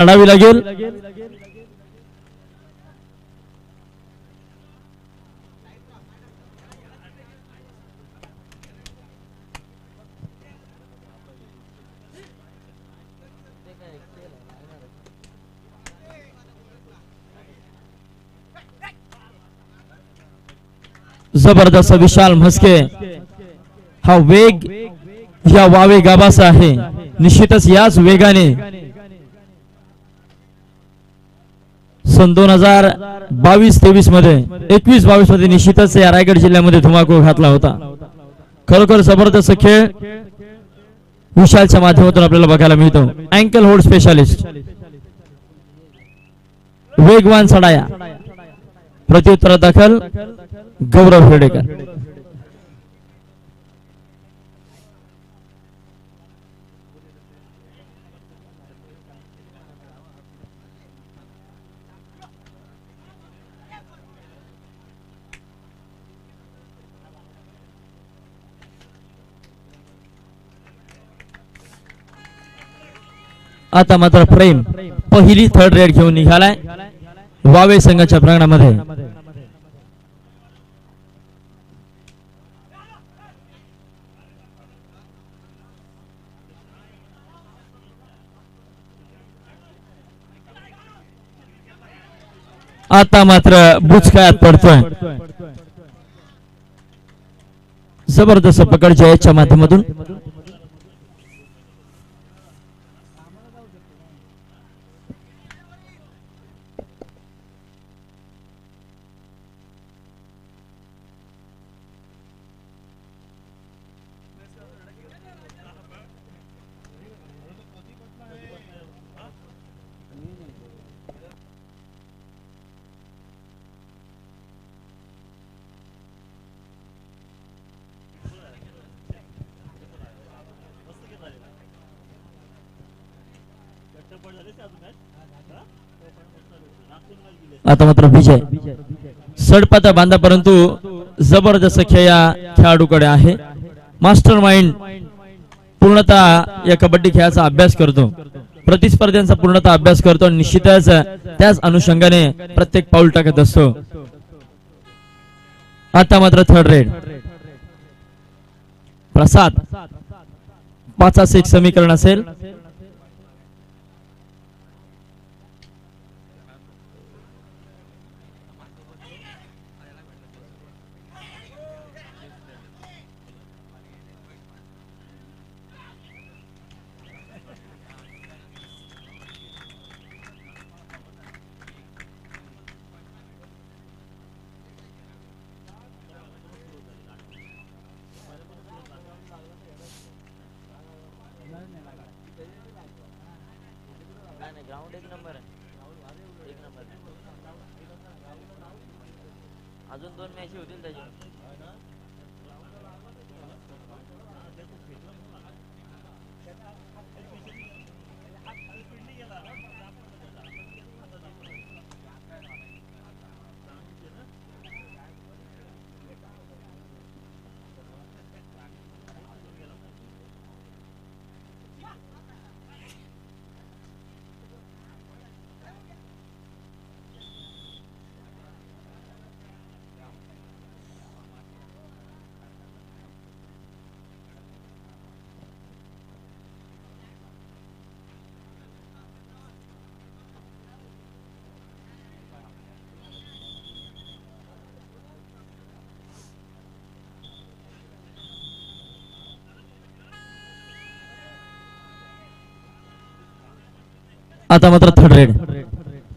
आणावी लागेल. जबरदस्त विशाल म्हस्के. हा वेग या वावे गाबाचा आहे. निश्चितच याच वेगाने सन दोन हजार बावीस तेवीसमध्ये एकवीस बावीसमध्ये निश्चितच या रायगड जिल्ह्यामध्ये धुमाकूळ घातला होता. खरोखर जबरदस्त खेळ विशालच्या माध्यमातून आपल्याला बघायला मिळतो. अँकल होल्ड स्पेशालिस्ट वेगवान सडाया. प्रत्युत्तरा दखल गौरव हेडेकर आता मात्र प्रेम पहिली थर्ड रेड घेऊन निघालाय. वावे संघाच्या प्रांगणामध्ये. आता मात्र बुचकायात पडतोय. जबरदस्त पकड जयच्या माध्यमातून. आता मात्र विजय. सडपाता बांधा परंतु जबरदस्त खेळ या खेळाडूकडे आहे. मास्टर माइंड पूर्णतः या कबड्डी खेळाचा अभ्यास करतो. प्रतिस्पर्ध्यांचा पूर्णतः अभ्यास करतो आणि निश्चितच त्याच अनुषंगाने प्रत्येक पाऊल टाकत असतो. आता मात्र थर्ड रेड प्रसाद पाचाच एक समीकरण असेल. ग्राउंड एक नंबर आहे. एक नंबर. अजून दोन मॅच होतील त्याच्यावर आता मात्र थर्ड रेड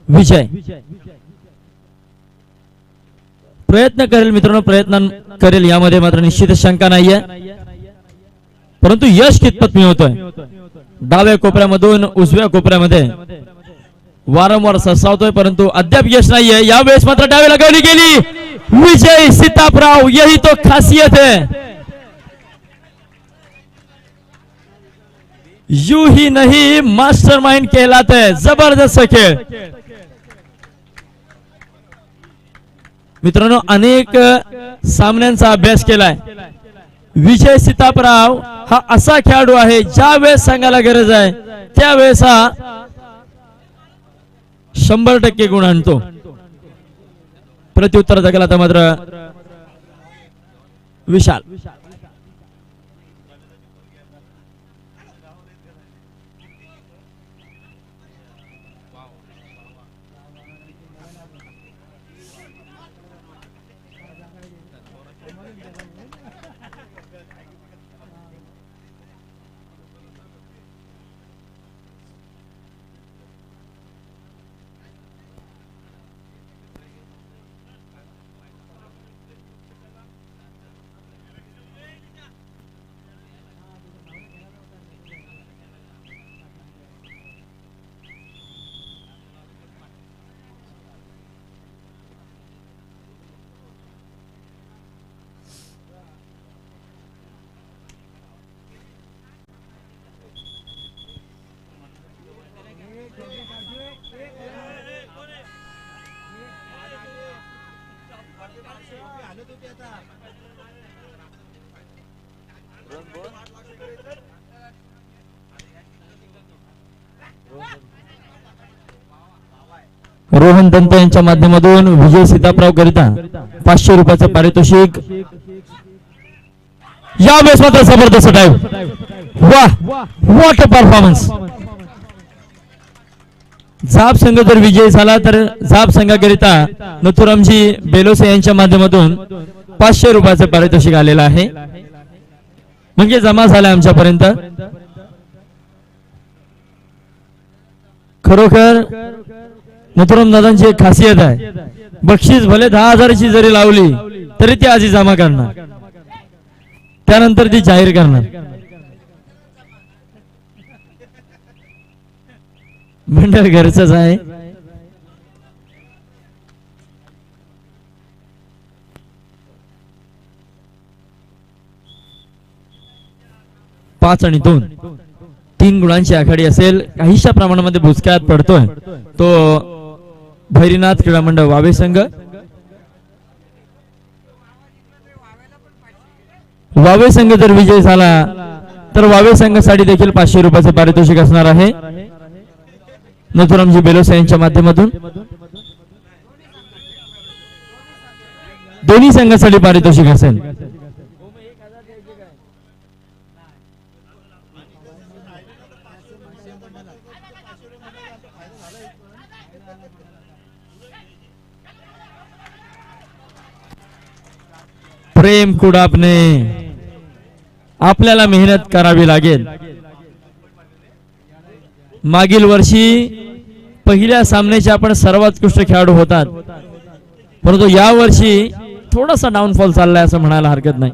विजय. प्रयत्न करेल मित्रांनो प्रयत्न करेल. यामध्ये मात्र निश्चित शंका नाहीये. परंतु यश कितपत मिळवतोय? डाव्या कोपऱ्यामधून उजव्या कोपऱ्यामध्ये. वारंवार ससावतोय परंतु अद्याप यश नाहीये. यावेळेस मात्र डावे लगावली गेली. विजय सीतापराव यही तो खासियत आहे. यू ही नहीं मास्टर माइंड कहलाते हैं। जबरदस्त खेळ मित्रांनो अनेक सामन्यांचा अभ्यास केलाय। विजय सीतापराव हा असा खेळाडू आहे ज्या वेळेस सांगायला गरज आहे त्यावेळेस हा शंभर टक्के गुण आणतो। प्रत्युत्तर जगला तर मात्र विशाल। रोहन दंत यांच्या माध्यमातून विजय सीतापराव करिता पाचशे रुपयाचं पारितोषिक. यावेळेस मात्र जबरदस्त टाईम वा वॉट अ परफॉर्मन्स जाप संघ जर विजयी झाला तर जाप संघाकरिता नथुरामजी बेलोसे यांच्या माध्यमातून पाचशे रुपयाचं पारितोषिक आलेलं आहे. म्हणजे जमा झाला आमच्यापर्यंत. खरोखर नथुराम दादांची एक खासियत आहे. बक्षीस भले दहा हजाराची जरी लावली तरी ती आधी जमा करणार. त्यानंतर ती जाहीर करणार. मंडळ घरचंच आहे. पाच आणि दोन. तीन गुणांची आघाडी असेल. काहीशा प्रमाणामध्ये भुसक्यात पडतोय. तो भैरीनाथ क्रीडा मंडळ वावे संघ. वावे संघ जर विजय झाला तर वावे संघासाठी देखील पाचशे रुपयाचे पारितोषिक असणार आहे. नथुरामजी बेलोसा यांच्या माध्यमातून? दोन्ही संघासाठी पारितोषिक असेल. प्रेम कुडापने आपल्याला मेहनत करावी लागेल. मागील वर्षी पहिल्या सामन्याचे आपण सर्वोत्कृष्ट खेळाडू होतात. परंतु या वर्षी थोडासा डाऊनफॉल चाललाय असं म्हणायला हरकत नाही.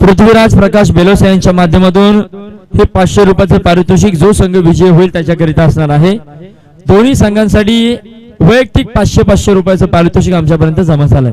पृथ्वीराज प्रकाश बेलोसे यांच्या माध्यमातून हे पाचशे रुपयाचे पारितोषिक जो संघ विजय होईल त्याच्याकरिता असणार आहे. दोन्ही संघांसाठी वैयक्तिक पाचशे पाचशे रुपयाचं पारितोषिक आमच्यापर्यंत जमा झालंय.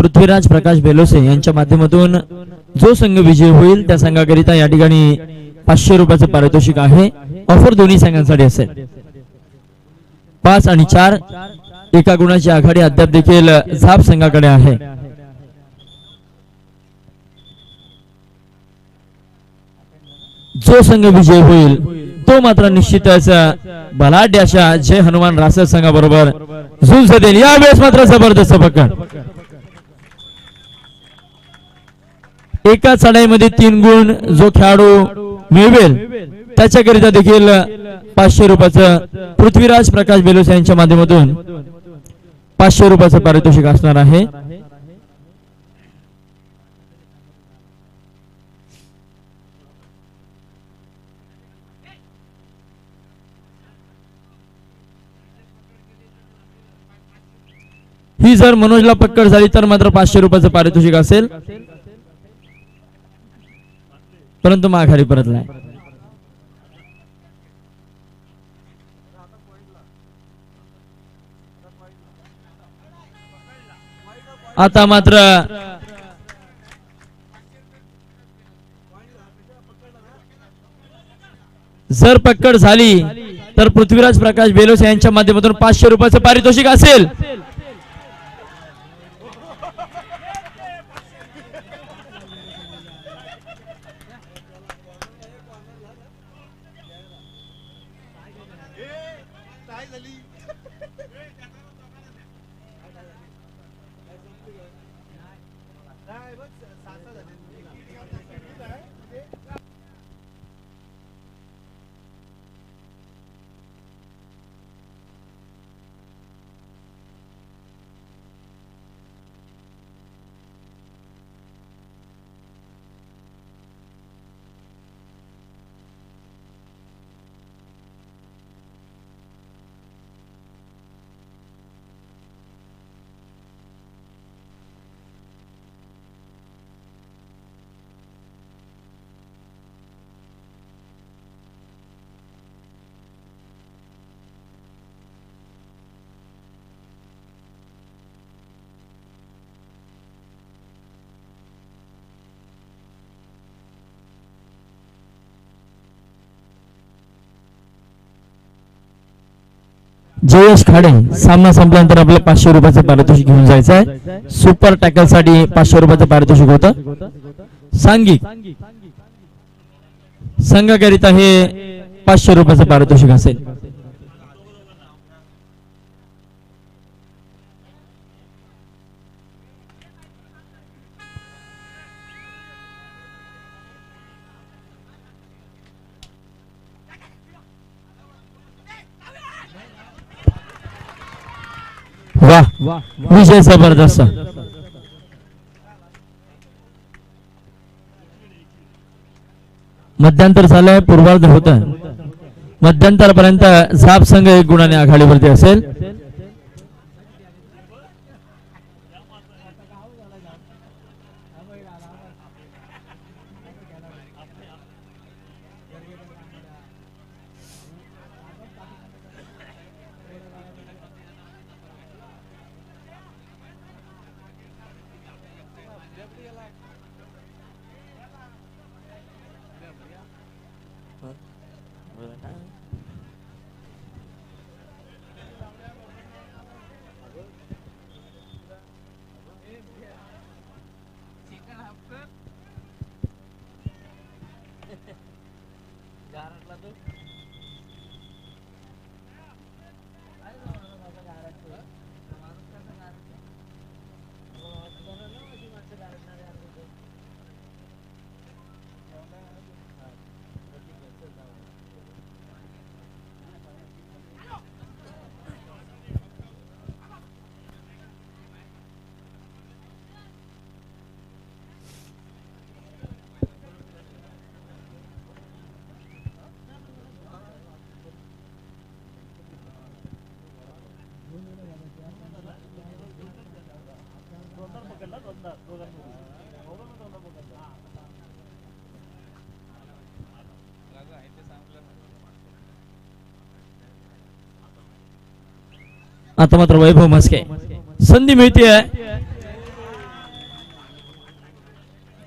पृथ्वीराज प्रकाश बेलोसे यांच्या माध्यमातून जो संघ विजय होईल त्या संघाकरिता या ठिकाणी पाचशे रुपयाचं पारितोषिक आहे. ऑफर दोन्ही संघांसाठी असेल. पाच आणि चार एका गुणाची आघाडी अद्याप देखील झाप संघाकडे आहे. जो संघ विजय होईल तो मात्र निश्चितच बलाढ्य अशा जय हनुमान रासद संघाबरोबर झुंज देईल. यावेळेस मात्र जबरदस्त पकड. एका चढाईमध्ये तीन गुण जो खेळाडू मिळवेल त्याच्याकरिता देखील पाचशे रुपयाचं पृथ्वीराज प्रकाश बेलोस यांच्या माध्यमातून पाचशे रुपयाचं पारितोषिक असणार आहे. ही जर मनोजला पक्कड झाली तर मात्र पाचशे रुपयाचं पारितोषिक असेल. परंतु माघारी परतलाय. आता मात्र जर पक्कड झाली तर पृथ्वीराज प्रकाश बेलोस यांच्या माध्यमातून पाचशे रुपयाचं पारितोषिक असेल. जयेश खाडे सामना संपल्यानंतर आपल्याला पाचशे रुपयाचं पारितोषिक घेऊन जायचं आहे. सुपर टॅकलसाठी पाचशे रुपयाचं पारितोषिक होतं. सांघिक संघाकरिता हे पाचशे रुपयाचं पारितोषिक असेल. वा. विजय जबरदस्त. मध्यंतर झालंय पूर्वार्ध होत मध्यंतरपर्यंत साप संघ एक गुणाने आघाडीवरती असेल. बोला ना. गारटला तो आता मात्र वैभव म्हस्के. संधी मिळते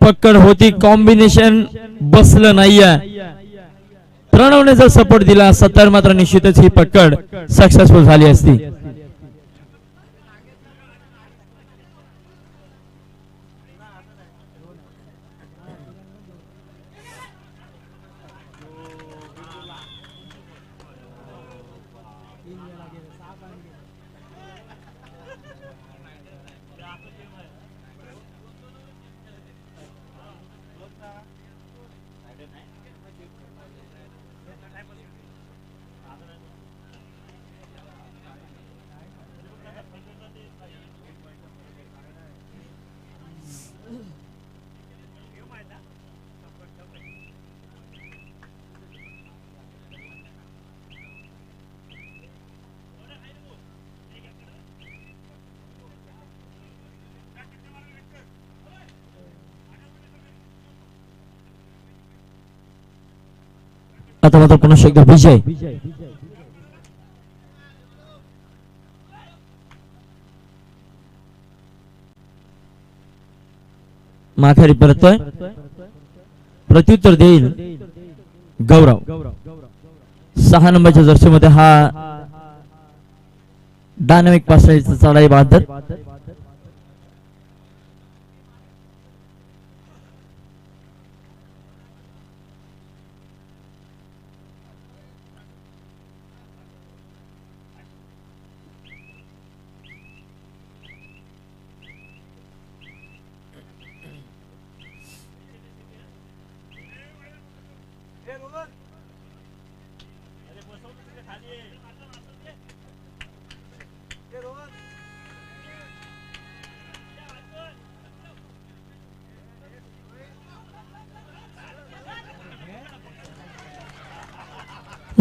पक्कड होती कॉम्बिनेशन बसलं नाहीये. प्रणवने जर सपोर्ट दिला असता तर मात्र निश्चितच ही पक्कड सक्सेसफुल झाली असती. आता मात्र पुन्हा एकदा विजय माघारी परतोय प्रत्युत्तर देईल गौरव सहा नंबरच्या जर्सीमध्ये हा डायनामिक पासळीचा चढाई बांधत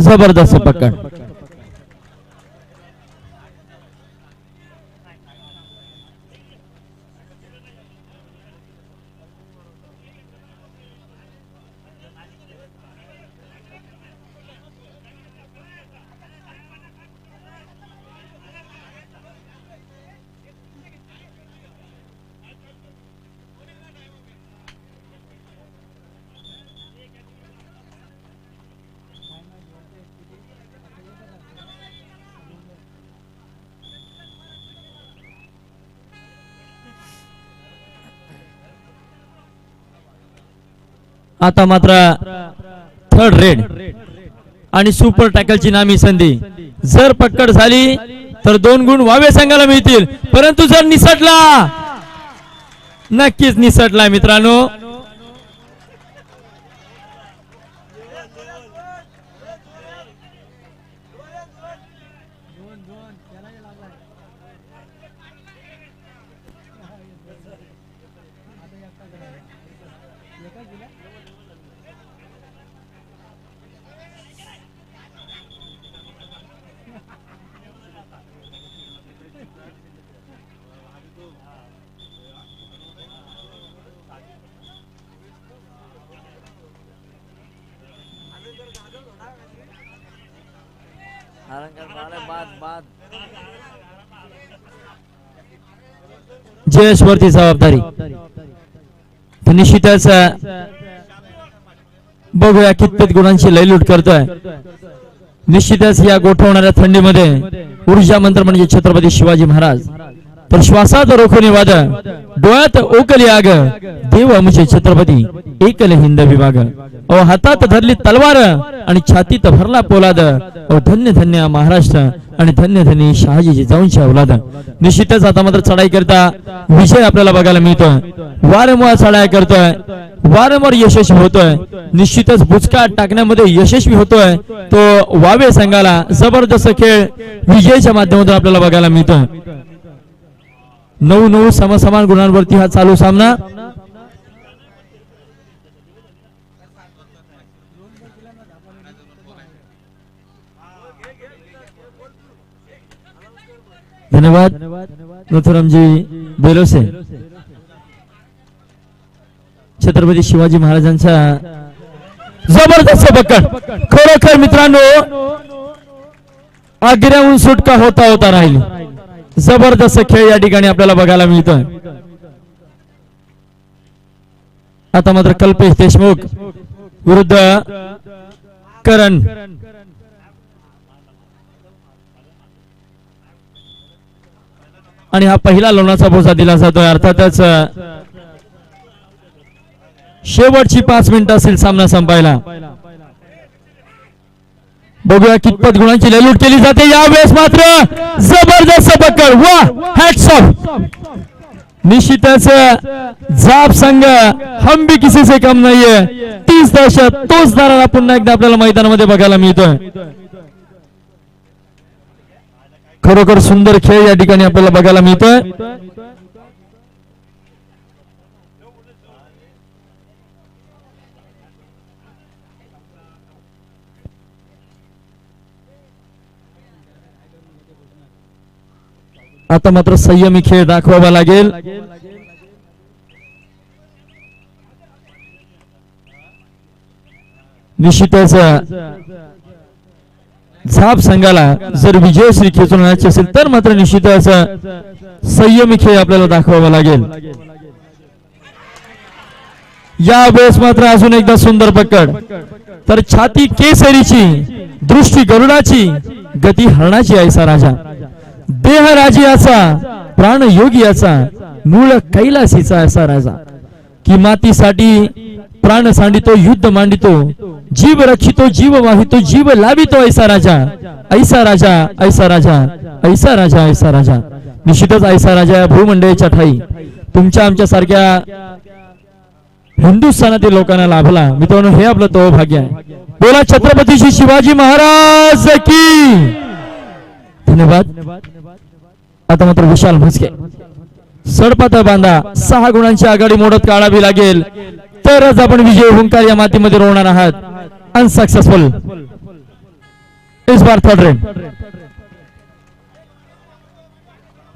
जबरदस्त पकड. आता मात्र थर्ड रेड आणि सुपर टॅकलची नामी संधी. जर पक्कड झाली तर दोन गुण वावे संघाला मिळतील. परंतु जर निसटला नक्कीच निसटला मित्रांनो. जयेश वरती जबाबदारी. तर निश्चितच बघूया कितपत गुणांची लयलूट करतोय. निश्चितच या गोठवणाऱ्या थंडीमध्ये ऊर्जा मंत्र म्हणजे छत्रपती शिवाजी महाराज. तर श्वासात रोखून वाद डोळ्यात ओकली आग देव म्हणजे छत्रपती एकल हिंद विभाग. अहो हातात धरली तलवार आणि छातीत भरला पोलाद. अहो धन्य धन्य महाराष्ट्र आणि धन्य धन्य शहाजीची जाऊनची अवलाद निश्चितच आता मात्र चढाई करता विजय आपल्याला बघायला मिळतोय. वारंवार चढाई करतोय. वारंवार यशस्वी होतोय. निश्चितच बुचका टाकण्यामध्ये यशस्वी होतोय. तो वावे संघाला जबरदस्त खेळ विजयच्या माध्यमातून आपल्याला बघायला मिळतोय. नऊ नऊ समसमान गुणांवरती हा चालू सामना. धन्यवाद। नथुरामजी बेलोसे। छत्रपती शिवाजी महाराजांचा जबरदस्त पकड. खरोखर मित्रांनो आग्र्याहून सुटका होता होता राहील? जबरदस्त खेळ या ठिकाणी आपल्याला बघायला मिळतोय. आता मात्र कल्पेश देशमुख विरुद्ध करण. आणि हा पहिला लोणाचा बोजा दिला जातोय. अर्थातच शेवटची पाच मिनिटं असेल सामना संपायला. बघूया कितपत गुणांची ललूट केली जाते. यावेळेस मात्र जबरदस्त पकड. वा हॅट्स ऑफ निश्चितच जाप संघ हम भी किसी से कम नाहीये. तीस दहशत तोच दाराला पुन्हा एकदा आपल्याला मैदानामध्ये बघायला मिळतोय. खरोखर सुंदर खेळ या ठिकाणी आपल्याला बघायला मिळतोय. आता मात्र संयमी खेळ दाखवावा लागेल. निश्चितच झाप संघाला जर विजय श्री खेचून असेल तर मात्र निश्चितच संयमी खेळ आपल्याला दाखवावा लागेल. या वेळेस मात्र अजून एकदा सुंदर पकड. तर छाती केसरीची दृष्टी गरुडाची गती हरणाची ऐसा राजा. देह राजी याचा प्राण योगी याचा मूळ कैलासीचा असा राजा. कि मातीसाठी प्राण सांडितो युद्ध मांडितो जीव रक्षितो जीव वाहितो जीव लावितो ऐसा राजा. ऐसा राजा ऐसा राजा ऐसा राजा ऐसा राजा. निश्चितच ऐसा राजा या भूमंडळीच्या ठाई. तुमच्या आमच्या सारख्या हिंदुस्थानातील लोकांना लाभला. मित्रांनो हे आपलं तो भाग्य आहे. बोला छत्रपती श्री शिवाजी महाराज की. धन्यवाद. आता मात्र विशाल म्हस्के. सडपात बांधा. सहा गुणांची आघाडी मोडत काढावी लागेल. तरच आपण विजय हुंकार या मातीमध्ये रोवणार आहात. अनसक्सेसफुल इस बार थर्ड रेन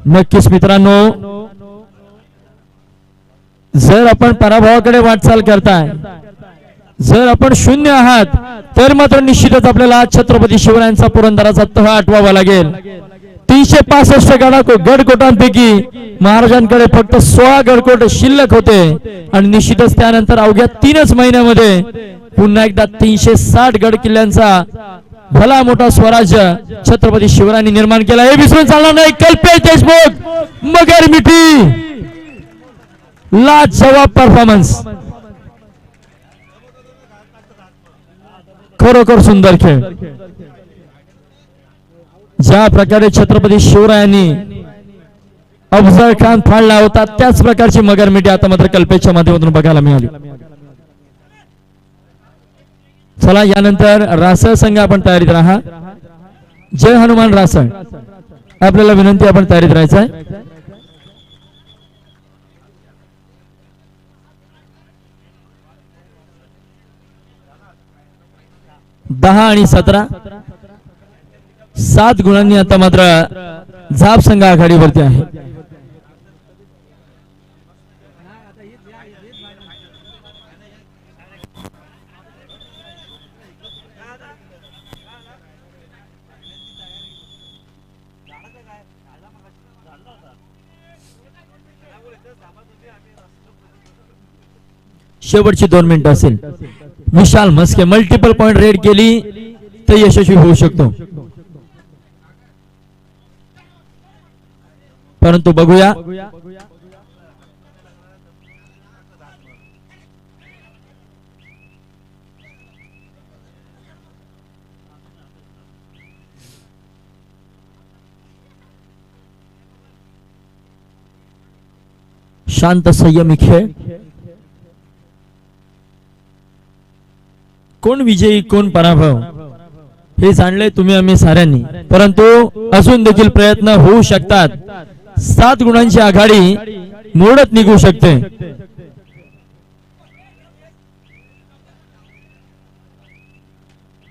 नक्कीच मित्रांनो जर आपण पराभवाकडे वाटचाल करताय जर आपण शून्य आहात तर मात्र निश्चितच आपल्याला आज छत्रपती शिवरायांचा पुरंदराचा तह आठवावा लागेल. तीनशे पासष्ट गडाको गडकोटांपैकी महाराजांकडे फक्त सोळा गडकोट शिल्लक होते. आणि निश्चितच त्यानंतर अवघ्या तीनच महिन्यामध्ये पुन्हा एकदा तीनशे साठ गड किल्ल्यांचा भला मोठा स्वराज्य छत्रपती शिवरायांनी निर्माण केला. हे विसरून चालणार नाही. कल्पेश देशमुख मगर मिठी. लाजवाब परफॉर्मन्स खरोखर सुंदर खेळ. ज्या प्रकारे छत्रपती शिवरायांनी अफजल खान फाळला होता त्याच प्रकारची मगर मिठी आता मात्र कल्पेच्या माध्यमातून बघायला मिळाली. चला यानंतर रासळ संघ आपण तयारीत राहा. जय हनुमान रासळ. आपल्याला विनंती आपण तयारीत राहायचं आहे. दहा आणि सतरा. सात गुणांनी आता मात्र झाप संघ आघाडीवरती आहे. शेवटची दोन मिनिटं असेल. Vishal Maske multiple point raid केली तर यशस्वी होऊ शकतो. परंतु बघूया. शांत संयमी खेळ कोण विजयी कोण पराभव? हे जाणले तुम्ही आम्ही साऱ्यांनी. परंतु अजून देखील प्रयत्न होऊ शकतात. सात गुणांची आघाडी मोडत निघू शकते.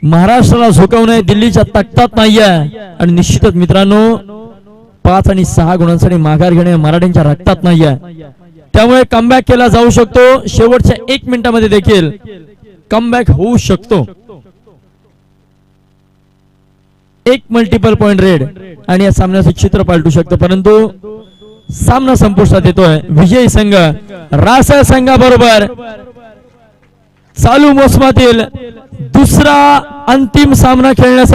महाराष्ट्राला झोकवणे दिल्लीच्या तक्तात नाहीये. आणि निश्चितच मित्रांनो पाच आणि सहा गुणांसाठी माघार घेणे मराठ्यांच्या रक्तात नाहीये. त्यामुळे कमबॅक केला जाऊ शकतो. शेवटच्या एक मिनिटामध्ये देखील कमबॅक होऊ शकतो. एक मल्टिपल पॉइंट रेड आणि या सामन्याचं चित्र पालटू शकतो. परंतु सामना संपुष्टात येतोय. विजयी संघ रासा संघाबरोबर चालू मोसमातील दुसरा अंतिम सामना खेळण्यासाठी